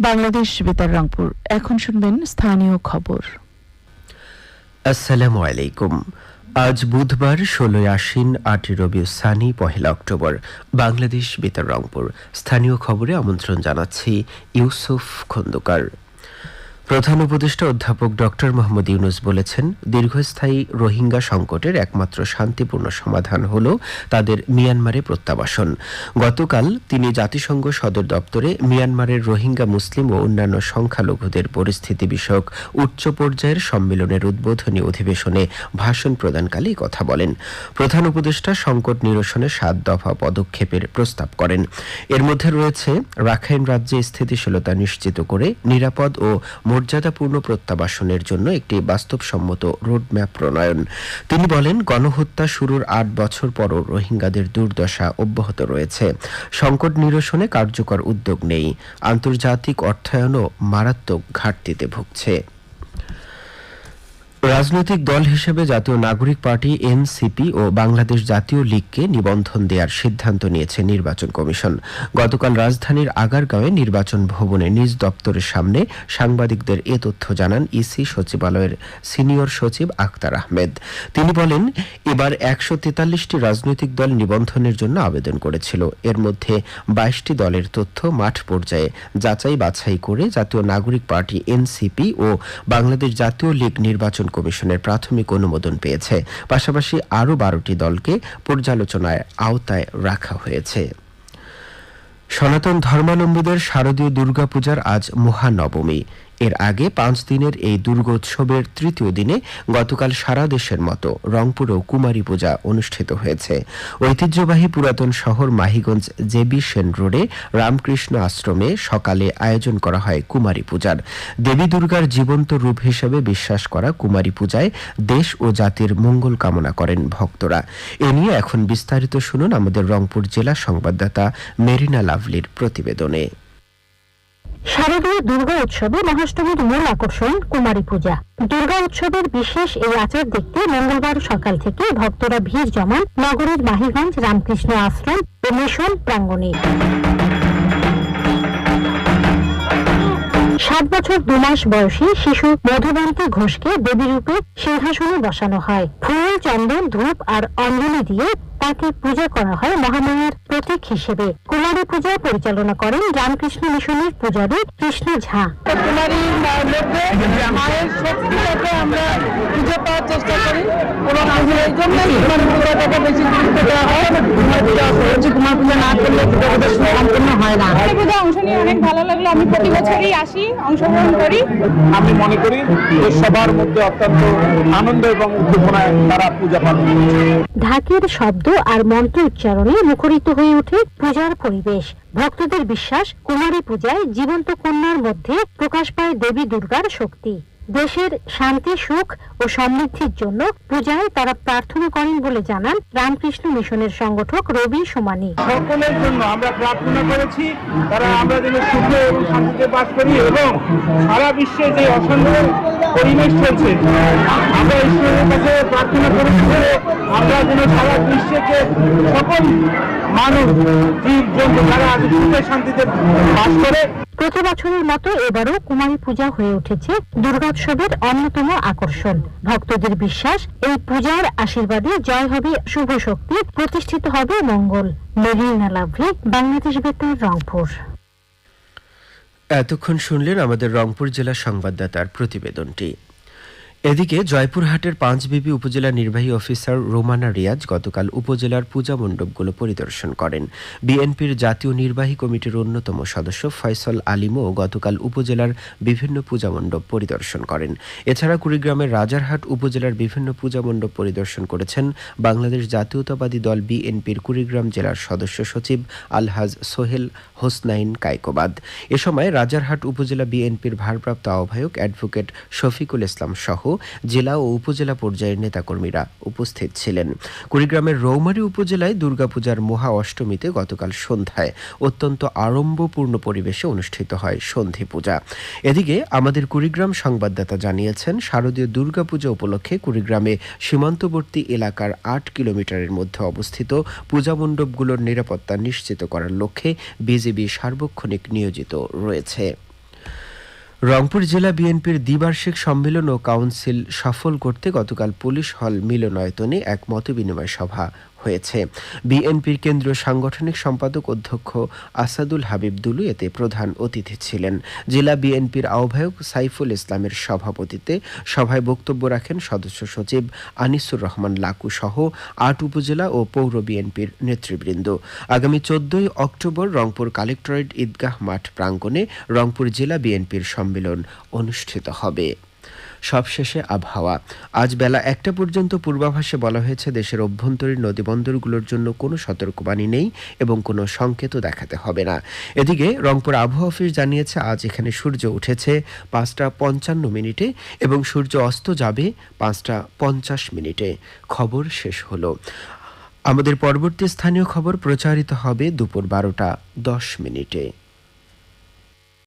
বাংলাদেশ, বেতার, রংপুর। এখন শুনবেন স্থানীয় খবর। আসসালামু আলাইকুম। আজ বুধবার, ষোলোই আশ্বিন আটই রবি সানি পহেলা অক্টোবর। বাংলাদেশ, বেতার, রংপুর। স্থানীয় খবরে আমন্ত্রণ জানাচ্ছি ইউসুফ খন্দকার। প্রধান উপদেষ্টা অধ্যাপক ডক্টর মোহাম্মদ ইউনুস বলেছেন, দীর্ঘস্থায়ী রোহিঙ্গা সংকটের একমাত্র শান্তিপূর্ণ সমাধান হল তাদের মিয়ানমারে প্রত্যাবাসন। গতকাল তিনি জাতিসংঘ সদর দপ্তরে মিয়ানমারের রোহিঙ্গা মুসলিম ও অন্যান্য সংখ্যালঘুদের পরিস্থিতি বিষয়ক উচ্চ পর্যায়ের সম্মেলনের উদ্বোধনী অধিবেশনে ভাষণ প্রদানকালে কথা বলেন। প্রধান উপদেষ্টা সংকট নিরসনে সাত দফা পদক্ষেপের প্রস্তাব করেন। এর মধ্যে রয়েছে, রাখাইন রাজ্যে স্থিতিশীলতা নিশ্চিত করে নিরাপদ ও মর্যাদাপূর্ণ প্রত্যাবাসনের জন্য একটি বাস্তবসম্মত রোডম্যাপ প্রণয়ন। তিনি বলেন, গণহত্যা শুরুর আট বছর পরও রোহিঙ্গাদের দুর্দশা অব্যাহত রয়েছে। সংকট নিরসনে কার্যকর উদ্যোগ নেই। আন্তর্জাতিক অর্থায়নও মারাত্মক ঘাটতিতে ভুগছে। রাজনৈতিক দল হিসেবে জাতীয় নাগরিক পার্টি, এনসিপি ও বাংলাদেশ জাতীয় লীগকে নিবন্ধন দেওয়ার সিদ্ধান্ত নিয়েছে নির্বাচন কমিশন। গতকাল রাজধানীর আগারগাঁওয়ে নির্বাচন ভবনে নিজ দপ্তরের সামনে সাংবাদিকদের এ তথ্য জানান ইসি সচিবালয়ের সিনিয়র সচিব আক্তার আহমেদ। তিনি বলেন, এবার একশো তেতাল্লিশটি রাজনৈতিক দল নিবন্ধনের জন্য আবেদন করেছিল। এর মধ্যে বাইশটি দলের তথ্য মাঠ পর্যায়ে যাচাই বাছাই করে জাতীয় নাগরিক পার্টি, এনসিপি ও বাংলাদেশ জাতীয় লীগ নির্বাচন কমিশনের প্রাথমিক অনুমোদন পেয়েছে। পাশাপাশি আরও বারোটি দলকে পর্যালোচনায় আওতায় রাখা হয়েছে। সনাতন ধর্মালম্বীদের শারদীয় দুর্গাপূজার আজ মহানবমী। এর আগে পাঁচ দিনের এই দুর্গোৎসবের তৃতীয় দিনে গতকাল সারা দেশের মতো রংপুরেও কুমারী পূজা অনুষ্ঠিত হয়েছে। ঐতিহ্যবাহী পুরাতন শহর মাহিগঞ্জ জেবি সেন রোডে রামকৃষ্ণ আশ্রমে সকালে আয়োজন করা হয় কুমারী পূজার। দেবী দুর্গার জীবন্ত রূপ হিসেবে বিশ্বাস করা কুমারী পূজায় দেশ ও জাতির মঙ্গল কামনা করেন ভক্তরা। এ নিয়ে এখন বিস্তারিত শুনুন আমাদের রংপুর জেলা সংবাদদাতা মেরিনা লাভলির প্রতিবেদনে। শারদীয় দুর্গা উৎসবে মহাষ্টমীর মূল আকর্ষণ কুমারী পূজা। দুর্গা উৎসবের বিশেষ এই আচার দেখতে মঙ্গলবার সকাল থেকে ভক্তরা ভিড় জমান নগরের মাহিগঞ্জ রামকৃষ্ণ আশ্রম ও মিশন প্রাঙ্গণে। সাত বছর দু মাস বয়সী শিশু মধুবন্তী ঘোষকে দেবীরূপে সিংহাসনে বসানো হয়। ফুল, চন্দন, ধূপ আর অঞ্জলি দিয়ে তাকে পূজা করা হয় মহামায়ার প্রতীক হিসেবে। কুমারী পূজা পরিচালনা করেন রামকৃষ্ণ মিশনের পূজারী কৃষ্ণ ঝা। কুমারীর মধ্যে মায়ের শক্তিটাকে আমরা খুঁজে পাওয়ার চেষ্টা করি এবং আমি মনে করি সবার মধ্যে অত্যন্ত আনন্দ এবং উদ্দীপনায় তারা পূজা পালন ঢাকের শব্দ আর মন্ত্র উচ্চারণে মুখরিত হয়ে ওঠে পূজার পরিবেশ। ভক্তদের বিশ্বাস, কুমারী পূজায় জীবন্ত কন্যার মধ্যে প্রকাশ পায় দেবী দুর্গার শক্তি। দেশের শান্তি, সুখ ও সমৃদ্ধির জন্য পূজায় তারা প্রার্থনা করেন বলে জানান রামকৃষ্ণ মিশনের সংগঠক রবি সোমানি। সকলের জন্য আমরা প্রার্থনা করেছি, তারা আমরা যেন সুখে এবং শান্তিতে বাস করি এবং সারা বিশ্বে যে অশান্ত পরিবেশ চলছে, আমরা ঈশ্বরের কাছে প্রার্থনা করেছি আমরা যেন সারা বিশ্বে যে সকল মানুষ জীব জন্তু তারা আজ সুখে শান্তিতে বাস করে প্রতি বছরের মতো এবারও কুমারী পূজা হয়ে উঠেছে দুর্গোৎসবের অন্যতম আকর্ষণ। ভক্তদের বিশ্বাস, এই পূজার আশীর্বাদে জয় হবে শুভ শক্তি প্রতিষ্ঠিত হবে মঙ্গল। মেরিনা লাভলি, বাংলাদেশ বেতার, রংপুর। এতক্ষণ শুনলেন আমাদের রংপুর জেলা সংবাদদাতার প্রতিবেদনটি। এদিকে জয়পুরহাটের পাঁচবিবি উপজেলা নির্বাহী অফিসার রোমানা রিয়াজ গতকাল উপজেলার পূজা মণ্ডপগুলো পরিদর্শন করেন। বিএনপির জাতীয় নির্বাহী কমিটির অন্যতম সদস্য ফয়সল আলিমও গতকাল উপজেলার বিভিন্ন পূজা মণ্ডপ পরিদর্শন করেন। এছাড়া কুড়িগ্রামের রাজারহাট উপজেলার বিভিন্ন পূজা মণ্ডপ পরিদর্শন করেছেন বাংলাদেশ জাতীয়তাবাদী দল বিএনপির কুড়িগ্রাম জেলার সদস্য সচিব আলহাজ সোহেল হোসনাইন কায়কোবাদ। এ সময় রাজারহাট উপজেলা বিএনপির ভারপ্রাপ্ত আহ্বায়ক অ্যাডভোকেট শফিকুল ইসলাম সহ জেলা ও উপজেলা পর্যায়ের নেতাকর্মীরা উপস্থিত ছিলেন। কুড়িগ্রামের রৌমারী উপজেলায় দুর্গাপূজার মহা অষ্টমীতে গতকাল সন্ধ্যায় অত্যন্ত আড়ম্বপূর্ণ পরিবেশে অনুষ্ঠিত হয় সন্ধি পূজা। এদিকে আমাদের কুড়িগ্রাম সংবাদদাতা জানিয়েছেন, শারদীয় দুর্গাপূজা উপলক্ষে কুড়িগ্রামে সীমান্তবর্তী এলাকার আট কিলোমিটারের মধ্যে অবস্থিত পূজা মণ্ডপগুলোর নিরাপত্তা নিশ্চিত করার লক্ষ্যে বিজেপি সার্বক্ষণিক নিয়োজিত রয়েছে। রংপুর জেলা বিএনপির দ্বিবার্ষিক সম্মেলন ও কাউন্সিল সফল করতে গতকাল পুলিশ হল মিলনায়তনে এক মতবিনিময় সভা। হয়েছে। বিএনপির কেন্দ্রীয় সাংগঠনিক সম্পাদক অধ্যক্ষ আসাদুল হাবিব দুলু এতে প্রধান অতিথি ছিলেন। জেলা বিএনপির আহ্বায়ক সাইফুল ইসলামের সভাপতিত্বে সভায় বক্তব্য রাখেন সদস্য সচিব আনিসুর রহমান লাকু সহ আট উপজেলা ও পৌর বিএনপির নেতৃবৃন্দ। আগামী চোদ্দই অক্টোবর রংপুর কালেক্টরেট ঈদগাহ মাঠ প্রাঙ্গণে রংপুর জেলা বিএনপির সম্মেলন অনুষ্ঠিত হবে। সবশেষে আবহাওয়া। আজ বেলা একটা পর্যন্ত পূর্বাভাসে বলা হয়েছে, দেশের অভ্যন্তরীণ নদীবন্দরগুলোর জন্য কোনো সতর্কবাণী নেই এবং কোনো সংকেতও দেখাতে হবে না। এদিকে রংপুর আবহাওয়া অফিস জানিয়েছে, আজ এখানে সূর্য উঠেছে পাঁচটা পঞ্চান্ন মিনিটে এবং সূর্য অস্ত যাবে পাঁচটা পঞ্চাশ মিনিটে। খবর শেষ হলো। আমাদের পরবর্তী স্থানীয় খবর প্রচারিত হবে দুপুর বারোটা দশ মিনিটে।